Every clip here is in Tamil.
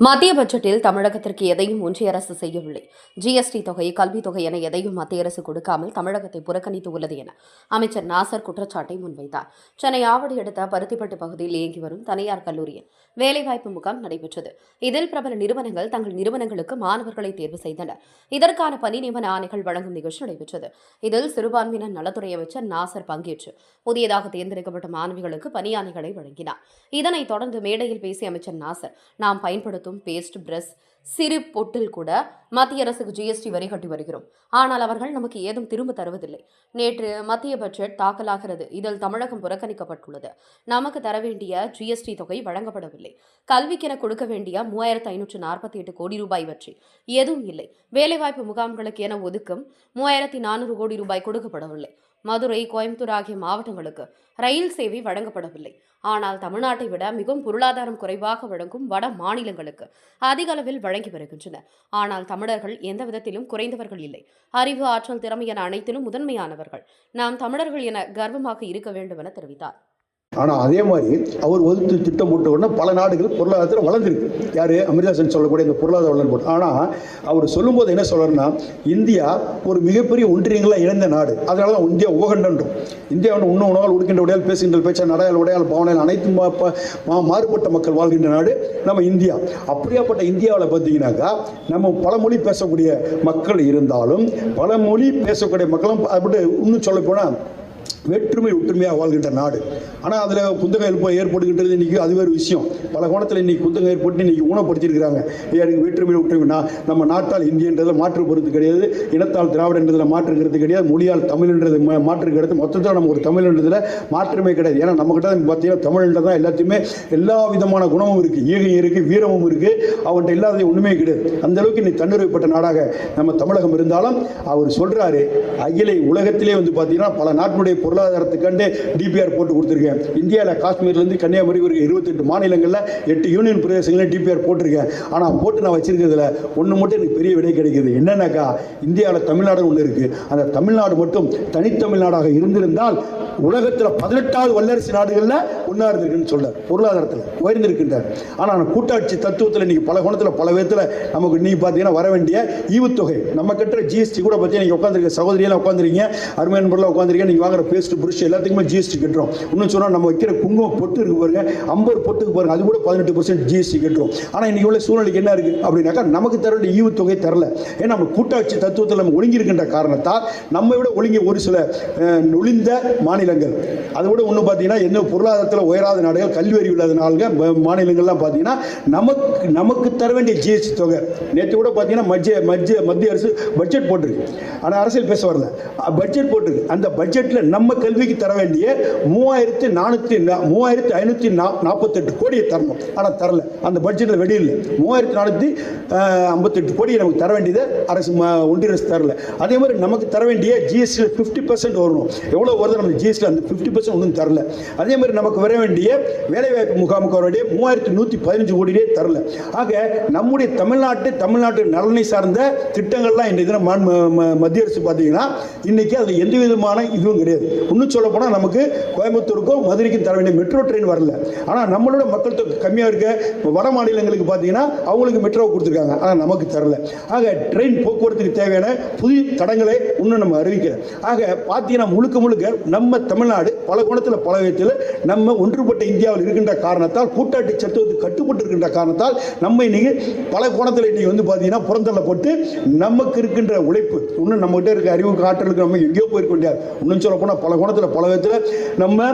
மத்திய பட்ஜெட்டில் தமிழகத்திற்கு எதையும் ஒன்றிய அரசு செய்யவில்லை. ஜிஎஸ்டி தொகை கல்வித் தொகை என எதையும் மத்திய அரசு கொடுக்காமல் தமிழகத்தை புறக்கணித்து உள்ளது என அமைச்சர் நாசர் குற்றச்சாட்டை முன்வைத்தார். சென்னை ஆவடி அடுத்த பருத்திப்பட்டு பகுதியில் இயங்கி வரும் தனியார் கல்லூரியில் வேலைவாய்ப்பு முகாம் நடைபெற்றது. இதில் பிரபல நிறுவனங்கள் தங்கள் நிறுவனங்களுக்கு மாணவர்களை தேர்வு செய்தனர். இதற்கான பணி நியமன ஆணைகள் வழங்கும் நிகழ்ச்சி நடைபெற்றது. இதில் சிறுபான்மையினர் நலத்துறை அமைச்சர் நாசர் பங்கேற்று புதியதாக தேர்ந்தெடுக்கப்பட்ட மாணவிகளுக்கு பணியாணைகளை வழங்கினார். இதனைத் தொடர்ந்து மேடையில் பேசிய அமைச்சர் நாசர் நாம் பயன்படுத்தும் பேஸ்ட் பிரஷ் சிறு பொட்டில் கூட மத்திய அரசுக்கு ஜிஎஸ்டி வரி கட்டி வருகிறோம். ஆனால் அவர்கள் நமக்கு ஏதும் திரும்ப தருவதில்லை. நேற்று மத்திய பட்ஜெட் தாக்கலாகிறது. இதில் தமிழகம் புறக்கணிக்கப்பட்டுள்ளது. நமக்கு தர வேண்டிய ஜிஎஸ்டி தொகை வழங்கப்படவில்லை. கல்விக்கென கொடுக்க வேண்டிய மூவாயிரத்து ஐநூற்று நாற்பத்தி எட்டு கோடி ரூபாய் பற்றி எதுவும் இல்லை. வேலைவாய்ப்பு முகாம்களுக்கு என ஒதுக்கும் மூவாயிரத்தி நானூறு கோடி ரூபாய் கொடுக்கப்படவில்லை. மதுரை கோயம்புத்தூர் ஆகிய மாவட்டங்களுக்கு ரயில் சேவை வழங்கப்படவில்லை. ஆனால் தமிழ்நாட்டை விட மிகவும் பொருளாதாரம் குறைவாக வழங்கும் வட மாநிலங்களுக்கு அதிக அளவில் வழங்கி வருகின்றன. ஆனால் தமிழர்கள் எந்த விதத்திலும் குறைந்தவர்கள் இல்லை. அறிவு ஆற்றல் திறமை என அனைத்திலும் முதன்மையானவர்கள். நாம் தமிழர்கள் என கர்வமாக இருக்க வேண்டும் என தெரிவித்தார். ஆனால் அதே மாதிரி அவர் ஒதுத்து திட்டம் போட்ட உடனே பல நாடுகள் பொருளாதாரத்தில் வளர்ந்துருக்கு. யார்? அமிர்தாசன் சொல்லக்கூடிய இந்த பொருளாதார வளர்ந்து போட்டு ஆனால் அவர் சொல்லும்போது என்ன சொல்றாருன்னா இந்தியா ஒரு மிகப்பெரிய ஒன்றியங்களாக இணைந்த நாடு. அதனால தான் இந்தியா உகண்டன்றும் இந்தியா வந்து உண்ண உணவால் உடுக்கின்ற உடையால் பேசுகின்ற பேச்சா நடையால் உடையால் பாவனையால் அனைத்து மா- மா- மாறுபட்ட மக்கள் வாழ்கின்ற நாடு நம்ம இந்தியா. அப்படியாப்பட்ட இந்தியாவில் பார்த்தீங்கன்னாக்கா நம்ம பல மொழி பேசக்கூடிய மக்கள் இருந்தாலும் பல மொழி பேசக்கூடிய மக்களும் அப்படி இன்னும் சொல்ல போனால் வேற்றுமை ஒற்றுமையாக வாழ்கின்ற நாடு. ஆனால் அதில் குந்தகம் எழுப்ப ஏற்படுகின்றது இன்றைக்கி அது வேறு விஷயம். பல கோணத்தில் இன்றைக்கி குந்தகம் ஏற்பட்டு இன்றைக்கி ஊனப்படுத்தியிருக்கிறாங்க. எனக்கு வேற்றுமை ஒற்றுமை நான் நம்ம நாட்டால் இந்தியன்றதில் மாற்று பொறுத்து கிடையாது. இனத்தால் திராவிடன்றதில் மாற்றுங்கிறது கிடையாது. மொழியால் தமிழ்ன்றது மா- மாற்று கிடையாது மொத்தத்தில் நம்ம ஒரு தமிழ்ன்றதில் மாற்றமே கிடையாது. ஏன்னா நம்மக்கிட்ட பார்த்தீங்கன்னா தமிழ்ன்ற தான் எல்லாத்தையுமே எல்லா விதமான குணமும் இருக்குது ஈகை இருக்குது வீரமும் இருக்குது அவன்கிட்ட இல்லாதது ஒன்றுமே கிடையாது. அந்தளவுக்கு இன்னைக்கு தன்னுரிமைப்பட்ட நாடாக நம்ம தமிழகம் இருந்தாலும் அவர் சொல்கிறாரு அகில உலகத்திலே வந்து பார்த்தீங்கன்னா பல நாட்டுடைய பொருளாதாரத்துக்காண்டு டிபிஆர் போட்டு கொடுத்துருக்கேன். இந்தியாவில் காஷ்மீர்லேருந்து கன்னியாகுமரி வரைக்கும் இருபத்தெட்டு மாநிலங்களில் எட்டு யூனியன் பிரதேசங்களில் டிபிஆர் போட்டிருக்கேன். ஆனால் போட்டு நான் வச்சிருக்கிறதுல ஒன்று மட்டும் எனக்கு பெரிய விடை கிடைக்குது. என்னன்னாக்கா இந்தியாவில் தமிழ்நாடு ஒன்று இருக்குது அந்த தமிழ்நாடு மட்டும் தனித்தமிழ்நாடாக இருந்திருந்தால் உலகத்தில் பதினெட்டாவது வல்லரசு நாடுகளில் ஒன்றா இருந்திருக்குன்னு சொல்ல பொருளாதாரத்தில் உயர்ந்திருக்கின்றார். ஆனால் கூட்டாட்சி தத்துவத்தில் இன்னைக்கு பல குணத்தில் பல விதத்தில் நமக்கு இன்னைக்கு பார்த்தீங்கன்னா வர வேண்டிய ஈவுத்தொகை நம்ம கட்டுற ஜிஎஸ்டி கூட பற்றி நீங்கள் உட்காந்துருக்க சகோதரியெல்லாம் உட்காந்துருக்கீங்க அருமையான பொருளாக உட்காந்துருக்கீங்க நீங்கள் வாங்குற பேஸ்ட் புருஷ் எல்லாத்துக்குமே ஜிஎஸ்டி கட்டுறோம். இன்னும் சொன்னால் நம்ம வைக்கிற குங்குமம் பொட்டு இருக்கு பாருங்க ஐம்பது பொட்டுக்கு பாருங்க அது கூட பதினெட்டு பர்சன்ட் ஜிஎஸ்டி கட்டுறோம். ஆனால் இன்னைக்கு உள்ள சூழ்நிலைக்கு என்ன இருக்குது அப்படின்னாக்கா நமக்கு தர வேண்டிய ஈவுத்தொகை தரல. ஏன்னா நம்ம கூட்டாட்சி தத்துவத்தில் நம்ம ஒழுங்கியிருக்கின்ற காரணத்தால் நம்ம விட ஒழுங்கி ஒரு சில நொழிந்த மாநில மாநிலங்கள். அதை விட ஒன்று பார்த்தீங்கன்னா என்ன பொருளாதாரத்தில் உயராத நாடுகள் கல்வி அறிவு இல்லாத நாடுகள் மாநிலங்கள்லாம் பார்த்தீங்கன்னா நமக்கு நமக்கு தர வேண்டிய ஜிஎஸ்டி தொகை. நேற்று கூட பார்த்தீங்கன்னா மத்திய மத்திய மத்திய அரசு பட்ஜெட் போட்டிருக்கு. ஆனால் அரசியல் பேச வரல. பட்ஜெட் போட்டிருக்கு. அந்த பட்ஜெட்டில் நம்ம கல்விக்கு தர வேண்டிய மூவாயிரத்து நானூற்றி மூவாயிரத்து ஐநூற்றி நா நாற்பத்தெட்டு கோடியை தரணும். ஆனால் தரல. அந்த பட்ஜெட்டில் வெளியில் மூவாயிரத்து நானூற்றி ஐம்பத்தெட்டு கோடியை நமக்கு தர வேண்டியதை அரசு ஒன்றிய அரசு தரல. அதே மாதிரி நமக்கு தர வேண்டிய ஜிஎஸ்டியில் ஃபிஃப்டி பர்சன்ட் வரணும். எவ்வளோ வருது நம்ம ஜிஎஸ்டி அந்த ஃபிஃப்டி பர்சன்ட் ஒன்றும் தரல. அதே மாதிரி நமக்கு வர வேண்டிய வேலைவாய்ப்பு முகாமுக்கு வர வேண்டிய மூவாயிரத்து நூற்றி பதினஞ்சு கோடியே தரல. ஆக நம்முடைய தமிழ்நாட்டு தமிழ்நாட்டு நலனை சார்ந்த திட்டங்கள்லாம் இன்றைய தினம் மத்திய அரசு பார்த்தீங்கன்னா இன்னைக்கு அதில் எந்த விதமான இதுவும் கிடையாது. இன்னும் சொல்ல போனால் நமக்கு கோயம்புத்தூருக்கும் மதுரைக்கும் தர வேண்டிய மெட்ரோ ட்ரெயின் வரல. ஆனால் நம்மளோட மக்கள் தொகை கம்மியாக இருக்க வட மாநிலங்களுக்கு பார்த்தீங்கன்னா அவங்களுக்கு மெட்ரோ கொடுத்துருக்காங்க. ஆனால் நமக்கு தரல. ஆக ட்ரெயின் போக்குவரத்துக்கு தேவையான புதிய தடங்களை இன்னும் நம்ம அறிவிக்கல. ஆக பார்த்தீங்கன்னா முழுக்க முழுக்க நம்ம தமிழ்நாடு பல குணத்தில் பல விதத்தில் நம்ம ஒன்றுபட்ட இந்தியாவில் இருக்கின்ற காரணத்தால் கூட்டாட்சி சத்துவத்துக்கு கட்டுப்பட்டு இருக்கின்ற காரணத்தால் நம்ம இன்னைக்கு பல கோணத்தில் இன்னைக்கு வந்து பார்த்தீங்கன்னா புறந்தள்ளப்பட்டு நமக்கு இருக்கின்ற உழைப்பு இன்னும் நம்மகிட்ட இருக்க அறிவு காற்றலுக்கு நம்ம எங்கேயோ போயிருக்க முடியாது இன்னும் சொல்ல போனால் பல கோணத்தில் பல விதத்தில் நம்ம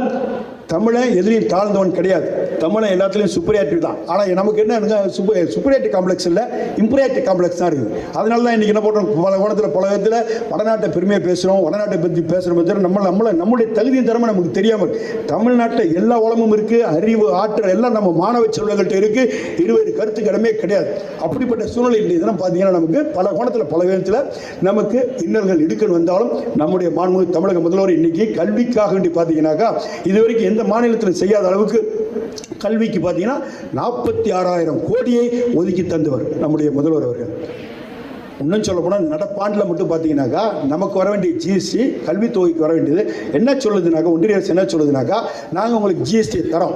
தமிழன் எதிரில் தாழ்ந்தவன் கிடையாது. தமிழன் எல்லாத்துலேயும் சுப்பரியாரிட்டி தான். ஆனால் நமக்கு என்ன சுப்ப சுப்பரியாரிட்டி காம்ப்ளெக்ஸ் இல்லை இம்பரியாரிட்டி காம்ப்ளெக்ஸ் தான் இருக்குது. அதனால தான் இன்றைக்கி என்ன பண்ணுறோம் பல கோணத்தில் பல விதத்தில் வடநாட்டை பெருமையாக பேசுகிறோம் வடநாட்டை பற்றி பேசுகிற பற்றி நம்ம நம்மளை நம்முடைய தகுதியும் திறமை நமக்கு தெரியாமல் தமிழ்நாட்டில் எல்லா உலமும் இருக்குது அறிவு ஆற்றல் எல்லாம் நம்ம மாணவ செல்வங்கள்ட்ட இருக்குது இருவேறு கருத்துக்கடமே கிடையாது. அப்படிப்பட்ட சூழ்நிலை இல்லை இதெல்லாம் பார்த்தீங்கன்னா நமக்கு பல கோணத்தில் பல விதத்தில் நமக்கு இன்னல்கள் இடுக்கன் வந்தாலும் நம்முடைய மாண்பு தமிழக முதல்வர் இன்னைக்கு கல்விக்காக வேண்டி பார்த்தீங்கன்னாக்கா இது வரைக்கும் எந்த மாநிலத்தில் செய்யாத அளவுக்கு கல்விக்கு பார்த்தீங்கன்னா நாற்பத்தி ஆறாயிரம் கோடியை ஒதுக்கி தந்தவர் நம்முடைய முதல்வர் அவர்கள். இன்னும் சொல்ல போனால் நடப்பாண்டில் மட்டும் பார்த்தீங்கன்னாக்கா நமக்கு வர வேண்டிய ஜிஎஸ்டி கல்வித்தொகைக்கு வர வேண்டியது. என்ன சொல்லுதுனாக்கா ஒன்றிய அரசு என்ன சொல்லுதுனாக்கா நாங்கள் உங்களுக்கு ஜிஎஸ்டி தரோம்.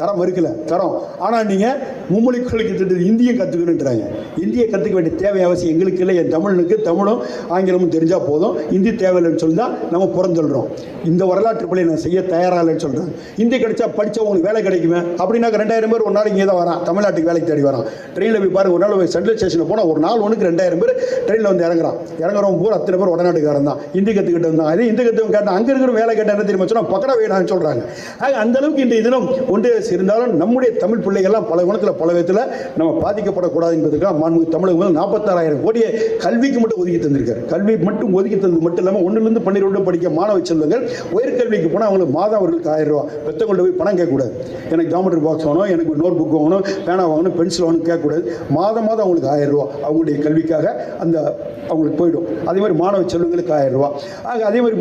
தரம் இருக்குல்ல தரோம். ஆனால் நீங்கள் மும்மொழி கொள்கை திட்டத்தில் இந்தியும் கற்றுக்கணுன்றாங்க இந்தியை கற்றுக்க வேண்டிய தேவை அவசியம் எங்களுக்கு இல்லை. என் தமிழனுக்கு தமிழும் ஆங்கிலமும் தெரிஞ்சால் போதும். இந்தி தேவையில்லைன்னு சொல்லி தான் நம்ம புறந்தள்ளுறோம். இந்த வரலாற்று பிள்ளை நான் செய்ய தயாராக இல்லைன்னு சொல்கிறேன் இந்தி கிடைச்சா படித்தா உங்களுக்கு வேலை கிடைக்குமே? அப்படின்னாக்க ரெண்டாயிரம் பேர் ஒரு நாளைக்கு இங்கே தான் வரான். தமிழ்நாட்டுக்கு வேலைக்கு தேடி வரான். ட்ரெயினில் போய் பாருங்கள் ஒரு நாள் போய் சென்ட்ரல் ஸ்டேஷனில் போனால் ஒரு நாள் ஒன்றுக்கு ரெண்டாயிரம் பேர் ட்ரெயினில் வந்து இறங்குறான். இறங்குறவங்க பூரா அத்தனை பேர் வடநாட்டுக்காரன் தான். ஹிந்தி கற்றுக்கிட்டு இருந்தான். அதே இந்தி கற்றுவங்க கேட்டால் அங்கே இருக்கிற வேலை கேட்டால் என்ன தெரியுமா? சொன்னால் பக்கடா வேணான்னு சொல்கிறாங்க ஆக அந்த அளவுக்கு இன்றைய தினம் ஒன்றிய இருந்தாலும் நம்முடைய தமிழ் பிள்ளைகள்லாம் பல குணத்தில் பல விதத்தில் நம்ம பாதிக்கப்படக்கூடாது என்பதற்காக மாண்புமிகு தமிழகம் முதல் நாற்பத்தாறாயிரம் கோடியை கல்விக்கு மட்டும் ஒதுக்கி தந்திருக்காரு. கல்வி மட்டும் ஒதுக்கி தந்தது மட்டும் இல்லாமல் ஒன்றுலேருந்து பன்னிரெண்டு படிக்க மாணவ செல்வங்கள் உயர்கல்விக்கு போனால் அவங்களுக்கு மாதம் அவர்களுக்கு ஆயிரம் ரூபா பெற்றவங்கள்ட்ட போய் பணம் கேட்கக்கூடாது. எனக்கு ஜாமெட்ரி பாக்ஸ் வாங்கணும் எனக்கு நோட் புக் வாங்கணும் பேனா வாங்கணும் பென்சில் வாங்கணும் கேட்கக்கூடாது. மாதம் மாதம் அவங்களுக்கு ஆயிரம் ரூபா அவங்களுடைய கல்விக்காக அந்த அவங்களுக்கு போயிடும். அதே மாதிரி மாணவ செல்வங்களுக்கு ஆயிரம் ரூபா ஆக அதே மாதிரி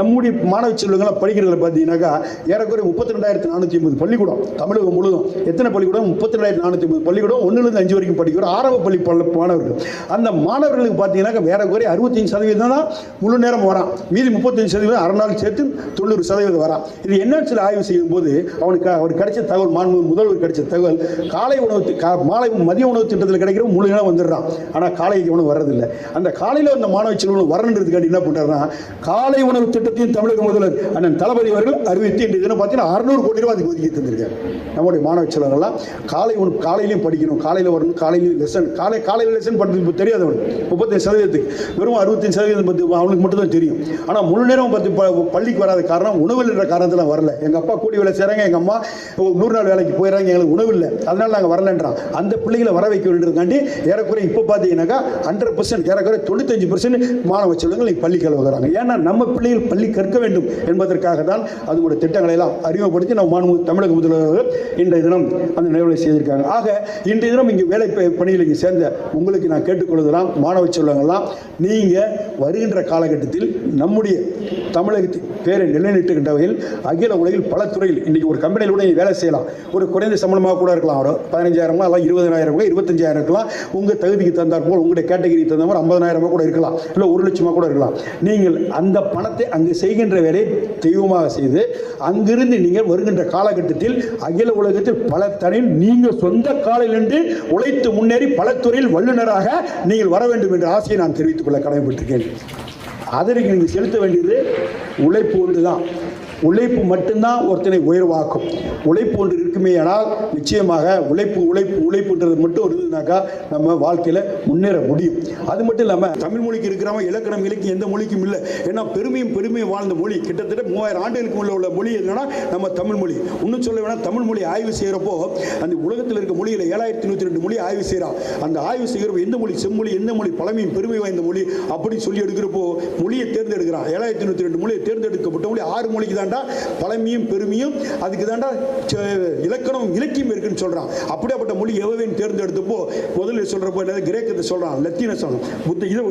நம்முடைய மாணவ செல்வங்களாம் படிக்கிறதுல பார்த்தீங்கன்னாக்கா ஏறக்குறைய முப்பத்தி ரெண்டாயிரத்தி நானூற்றி ஐம்பது பள்ளிக்கூடம் தமிழகம் முழுவதும். எத்தனை பள்ளிக்கூடம்? முப்பத்தி தொள்ளாயிரத்தி நானூற்றி ஐம்பது பள்ளிக்கூடம் ஒன்றுலேருந்து அஞ்சு வரைக்கும் படிக்கிற ஆரம்ப பள்ளி பள்ள மாணவர்கள். அந்த மாணவர்களுக்கு பார்த்தீங்கன்னா வேற குறை அறுபத்தஞ்சு சதவீதம் தான் முழு நேரம் வரான். மீதி முப்பத்தஞ்சு சதவீதம் அரை நாள் சேர்த்து தொண்ணூறு சதவீதம் வரான். இது என்னன்னு சொல்லி ஆய்வு செய்யும் போது அவனுக்கு அவர் கிடைச்ச தகவல் மாண்பு முதல்வர் கிடைச்ச தகவல் காலை உணவு மாலை மதிய உணவு திட்டத்தில் கிடைக்கிற முழு நேரம் வந்துடுறான். ஆனால் காலை உணவு வர்றதில்லை. அந்த காலையில் அந்த மாணவ செல்வன் வரணுன்றதுக்காண்டி என்ன பண்ணுறாருன்னா காலை உணவு திட்டத்தையும் தமிழக முதல்வர் அண்ணன் தளபதி அவர்கள் அறிவித்து இன்றைய தினம் பார்த்தீங்கன்னா அறுநூறு கோடி ரூபாய் அதுக்கு ஒதுக்கி தந்திருக்காரு. நம்முடைய மாணவ செல்வங்கள்லாம் காலை உனக்கு காலையிலையும் படிக்கணும். காலையில் வரணும் காலையிலையும் லெசன் காலை காலையில் லெசன் பண்ணுறது இப்போ தெரியாது அவனுக்கு. முப்பத்தஞ்சு சதவீதத்துக்கு. வெறும் அறுபத்தஞ்சு சதவீதம் பற்றி அவனுக்கு மட்டும் தான் தெரியும். ஆனால் முழு நேரம் பற்றி பள்ளிக்கு வராத காரணம் உணவு என்ற காரணத்தில் வரல. எங்கள் அப்பா கூடி வேலை செய்கிறாங்க எங்கள் அம்மா ஒரு நூறு நாள் வேலைக்கு போயிடறாங்க எங்களுக்கு உணவு இல்லை. அதனால் நாங்கள் வரலன்றான். அந்த பிள்ளைகளை வர வைக்க வேண்டியதுக்காண்டி ஏறக்குறைய இப்போ பார்த்தீங்கன்னாக்கா ஹண்ட்ரட் பர்சன்ட் ஏறக்குறைய தொண்ணூத்தஞ்சு பர்சன்ட் மாணவ செல்வங்கள் இங்கே பள்ளி கலவுகிறாங்க ஏன்னா நம்ம பிள்ளைகள் பள்ளி கற்க வேண்டும் என்பதற்காக தான் அதனுடைய திட்டங்களை எல்லாம் அறிமுகப்படுத்தி நம்ம மாண்பு தமிழக முதல்வர் இன்றைய தினம் அந்த நிகழ்வை இருக்காங்க ஆக இன்றைய தினம் இங்கே வேலை பணியில் இங்கே சேர்ந்த உங்களுக்கு நான் கேட்டுக்கொள்வதெல்லாம் மாணவ செல்வங்கள்லாம் நீங்கள் வருகின்ற காலகட்டத்தில் நம்முடைய தமிழகத்தின் பேரை நிலைநிட்டுகின்ற வகையில் அகில உலகில் பல துறையில் இன்றைக்கி ஒரு கம்பெனியில் கூட வேலை செய்யலாம். ஒரு குறைந்த சம்பளமாக கூட இருக்கலாம். ஒரு பதினஞ்சாயிரம் அல்ல இருபதனாயிரம் இருபத்தஞ்சாயிரம் இருக்கலாம். உங்கள் தகுதிக்கு தந்தார் போல் உங்களுடைய கேட்டகரிக்கு தகுந்த மாதிரி ஐம்பதனாயிரம் கூட இருக்கலாம். இல்லை ஒரு லட்சமாக கூட இருக்கலாம். நீங்கள் அந்த பணத்தை அங்கு செய்கின்ற வேலையை தெய்வமாக செய்து அங்கிருந்து நீங்கள் வருகின்ற காலகட்டத்தில் அகில உலகத்தில் பல தனியில் நீங்கள் சொந்த காலில் நின்று உழைத்து முன்னேறி பல துறையில் வல்லுநராக நீங்கள் வர வேண்டும் என்ற ஆசையை நான் தெரிவித்துக் கொள்ள கடமைப்பட்டிருக்கேன். அதற்கு நீங்கள் செலுத்த வேண்டியது உழைப்பு ஒன்று தான் உழைப்பு மட்டும்தான் ஒருத்தனை உயர்வாக்கும். உழைப்பு ஒன்று இருக்குமே ஆனால் நிச்சயமாக உழைப்பு உழைப்பு உழைப்புன்றது மட்டும் இருந்ததுனாக்கா நம்ம வாழ்க்கையில் முன்னேற முடியும். அது மட்டும் இல்லாமல் தமிழ் மொழிக்கு இருக்கிறவங்க இலக்கணம் இலக்கியம் எந்த மொழிக்கும் இல்லை. ஏன்னா பெருமையும் பெருமையும் வாழ்ந்த மொழி. கிட்டத்தட்ட மூவாயிரம் ஆண்டுகளுக்கு உள்ள உள்ள மொழி என்னன்னா நம்ம தமிழ் மொழி. இன்னும் சொல்ல வேணா தமிழ் மொழி ஆய்வு செய்கிறப்போ அந்த உலகத்தில் இருக்க மொழியில் ஏழாயிரத்தி நூற்றி ரெண்டு மொழி ஆய்வு செய்கிறான் அந்த ஆய்வு செய்கிறப்போ எந்த மொழி செம்மொழி எந்த மொழி பழமையும் பெருமை வாய்ந்த மொழி அப்படின்னு சொல்லி எடுக்கிறப்போ மொழியை தேர்ந்தெடுக்கிறான். ஏழாயிரத்தி நூற்றி ரெண்டு மொழியை தேர்ந்தெடுக்கப்பட்ட மொழி ஆறு மொழிக்கு தான் தாண்டா பழமையும் பெருமையும் அதுக்கு தாண்டா இலக்கணம் இலக்கியம் இருக்குன்னு சொல்கிறான் அப்படியாப்பட்ட மொழி எவவேன்னு தேர்ந்தெடுத்தப்போ முதல்ல சொல்கிறப்போ என்னது? கிரேக்கத்தை சொல்கிறான் லத்தீனை சொல்கிறான் புத்த இது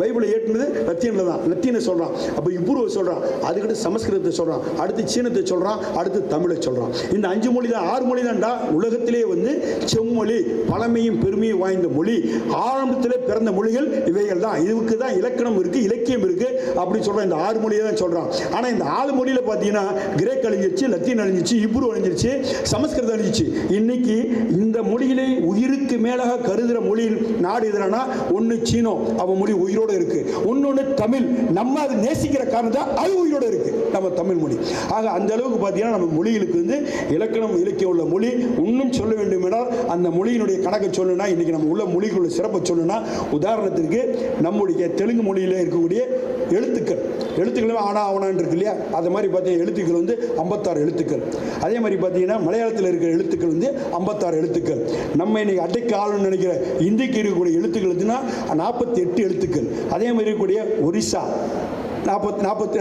பைபிளை ஏற்றுனது லத்தீனில் தான். லத்தீனை சொல்கிறான் அப்போ இப்புருவை சொல்கிறான் அதுக்கிட்ட சமஸ்கிருதத்தை சொல்கிறான் அடுத்து சீனத்தை சொல்கிறான் அடுத்து தமிழை சொல்கிறான் இந்த அஞ்சு மொழி தான் ஆறு மொழி தான்டா உலகத்திலே வந்து செம்மொழி பழமையும் பெருமையும் வாய்ந்த மொழி. ஆரம்பத்தில் பிறந்த மொழிகள் இவைகள் தான். இதுக்கு தான் இலக்கணம் இருக்குது இலக்கியம் இருக்குது அப்படி சொல்கிறான் இந்த ஆறு மொழியை தான் சொல்கிறான் ஆனால் இந்த ஆறு மொழியில் பார்த்தீங்கன்னா கிரேக் அழிஞ்சிருச்சு லத்தீன் அழிஞ்சிருச்சு இப்ரு அழிஞ்சிருச்சு சமஸ்கிருதம் அழிஞ்சிச்சு இன்னைக்கு இந்த மொழியிலே உயிருக்கு மேலாக கருதுகிற மொழியில் நாடு எதுனா ஒன்று சீனோ. அவன் மொழி உயிரோடு இருக்கு. இன்னொன்று தமிழ். நம்ம அதை நேசிக்கிற காரணம் அது உயிரோடு இருக்கு. நம்ம தமிழ் மொழி. ஆக அந்த அளவுக்கு பார்த்தீங்கன்னா நம்ம மொழிகளுக்கு வந்து இலக்கணம் இலக்கியம் உள்ள மொழி இன்னும் சொல்ல வேண்டும் என்றால் அந்த மொழியினுடைய கணக்கை சொல்லணும்னா இன்னைக்கு நம்ம உள்ள மொழிக்குள்ள சிறப்பை சொல்லணும்னா உதாரணத்திற்கு நம்முடைய தெலுங்கு மொழியில் இருக்கக்கூடிய எழுத்துக்கள். எழுத்துக்கள் ஆனா ஆவணான் இருக்கு இல்லையா? அது மாதிரி பார்த்தீங்கன்னா எழுத்துக்கள் வந்து ஐம்பத்தாறு எழுத்துக்கள். அதே மாதிரி பார்த்தீங்கன்னா மலையாளத்தில் இருக்கிற எழுத்துக்கள் வந்து ஐம்பத்தாறு எழுத்துக்கள். நம்ம இன்னைக்கு அட்டைக்கு ஆளுன்னு நினைக்கிற இந்திக்கு இருக்கக்கூடிய எழுத்துக்கள் வந்துன்னா நாற்பத்தி எட்டு எழுத்துக்கள். அதே மாதிரி இருக்கக்கூடிய ஒரிசா நாற்பத்தி நாற்பத்தி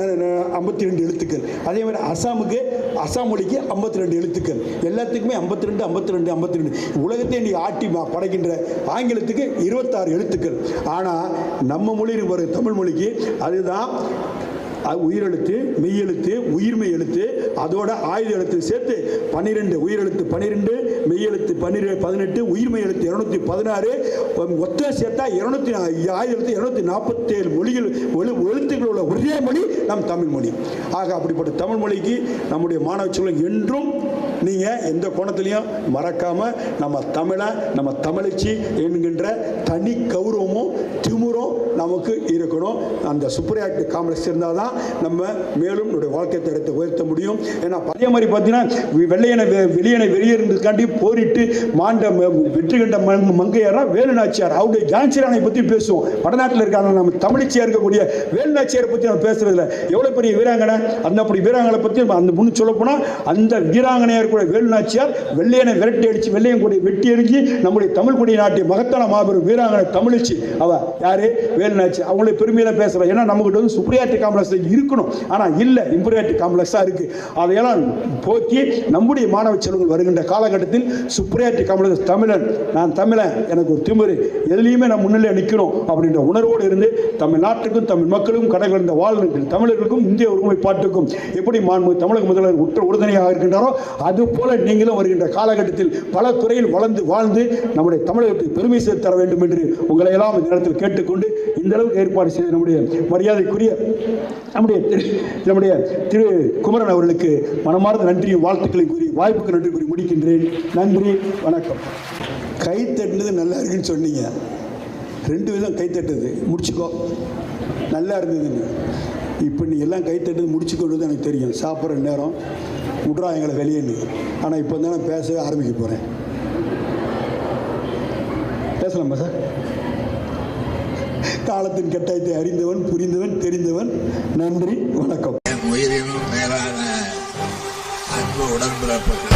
ஐம்பத்தி ரெண்டு எழுத்துக்கள். அதே மாதிரி அசாமுக்கு அசாம் மொழிக்கு ஐம்பத்தி ரெண்டு எழுத்துக்கள். எல்லாத்துக்குமே ஐம்பத்தி ரெண்டு ஐம்பத்தி ரெண்டு ஐம்பத்தி ரெண்டு உலகத்தை நீ ஆட்டி படைக்கின்ற ஆங்கிலத்துக்கு இருபத்தாறு எழுத்துக்கள். ஆனால் நம்ம மொழி இருக்கிற தமிழ் மொழிக்கு. அதுதான் உயிரெழுத்து மெய்யெழுத்து உயிர்மெய் எழுத்து அதோட ஆயுத எழுத்து சேர்த்து பன்னிரெண்டு உயிரெழுத்து பன்னிரெண்டு மெய்யெழுத்து பன்னிரெண்டு பதினெட்டு உயிர்மெய் எழுத்து இருநூத்தி பதினாறு ஒத்த சேர்த்தா இருநூத்தி ஆயுத எழுத்து இருநூத்தி நாற்பத்தேழு மொழிகள் ஒழு எழுத்துக்கள் உள்ள ஒரே மொழி நம் தமிழ் மொழி. ஆக அப்படிப்பட்ட தமிழ் மொழிக்கு நம்முடைய மாணவ சொல்லம் என்றும் நீங்கள் எந்த கோணத்துலையும் மறக்காமல் நம்ம தமிழை நம்ம தமிழச்சி என்கின்ற தனி கௌரவமும் திமுறும் நமக்கு இருக்கணும். அந்த சுப்ரியாக்ட் காம்ப்ளெக்ஸ் இருந்தால் தான் நம்ம மேலும் நம்முடைய வாழ்க்கை தரத்தை உயர்த்த முடியும். ஏன்னா அதே மாதிரி பார்த்தீங்கன்னா வெள்ளையனை வெ- வெளியனை வெளியேறதுக்காண்டி போரிட்டு மாண்ட ம- வெற்றி கண்ட மங் மங்கையாரா வேலுநாச்சியார் அவருடைய ஜான்சிரானை பற்றி பேசுவோம். வடநாட்டில் இருக்காங்க நம்ம தமிழ்ச்சியாக இருக்கக்கூடிய வேலுநாச்சியாரை பற்றி நம்ம பேசுறதில்ல. எவ்வளோ பெரிய வீராங்கனை? அந்த அப்படி வீராங்கனை பற்றி அந்த முன்னு சொல்ல போனால் அந்த வீராங்கனையாக இருக்கக்கூடிய வேலுநாச்சியார் வெள்ளையனை விரட்டி அடித்து வெள்ளையன் கூட வெட்டி எரிஞ்சு நம்முடைய தமிழ் கொடி நாட்டிய மகத்தான மாபெரும் வீராங்கனை தமிழிச்சு அவ யாரு? வேலுநாச்சி அவங்களே பெருமையில பேசுகிறோம் ஏன்னா நம்மகிட்ட வந்து சுப்ரியாட்டி காம்ப்ளெக்ஸ் இருக்கணும். ஆனால் இல்லை. இம்பரியாட்டி காம்ப்ளெக்ஸாக இருக்கு. அதையெல்லாம் போக்கி நம்முடைய மாணவ செல்வங்கள் வருகின்ற காலகட்டத்தில் சுப்ரியாட்டி காம்ப்ளெக்ஸ் தமிழன் நான் தமிழன் எனக்கு ஒரு திமிரு. எதுலேயுமே நான் முன்னிலை நிற்கணும் அப்படின்ற உணர்வோடு இருந்து தமிழ்நாட்டுக்கும் தமிழ் மக்களுக்கும் கடல் இருந்த தமிழர்களுக்கும் இந்திய ஒருமைப்பாட்டுக்கும் எப்படி மாண்பு தமிழக முதல்வர் உற்ற உறுதுணையாக இருக்கின்றாரோ அது அதுபோல நீங்களும் வருகின்ற காலகட்டத்தில் பல துறையில் வளர்ந்து வாழ்ந்து நம்முடைய தமிழகத்துக்கு பெருமை சேர்த்து தர வேண்டும் என்று உங்களை எல்லாம் இந்த நேரத்தில் கேட்டுக்கொண்டு இந்த அளவுக்கு ஏற்பாடு செய்த நம்முடைய மரியாதைக்குரிய நம்முடைய நம்முடைய திரு குமரன் அவர்களுக்கு மனமார்ந்த நன்றியும் வாழ்த்துக்களை கூறி வாய்ப்புக்கு நன்றி கூறி முடிக்கின்றேன். நன்றி வணக்கம். கை தட்டினது நல்லா இருக்குன்னு சொன்னீங்க. ரெண்டு விதம் கை தட்டுது. முடிச்சுக்கோ. நல்லா இருந்ததுன்னு. இப்போ நீ எல்லாம் கை தட்டுது முடிச்சுக்கொண்டு எனக்கு தெரியும். சாப்பிட்ற நேரம். விட்றா எங்களை வெளியேன்னு ஆனால் இப்போ தான் நான் பேச ஆரம்பிக்க போகிறேன் பேசலாமா சார்? காலத்தின் கட்டாயத்தை அறிந்தவன் புரிந்தவன் தெரிந்தவன். நன்றி வணக்கம். உயிரினும் மேலான அன்பு உடன்பிறப்புகள்.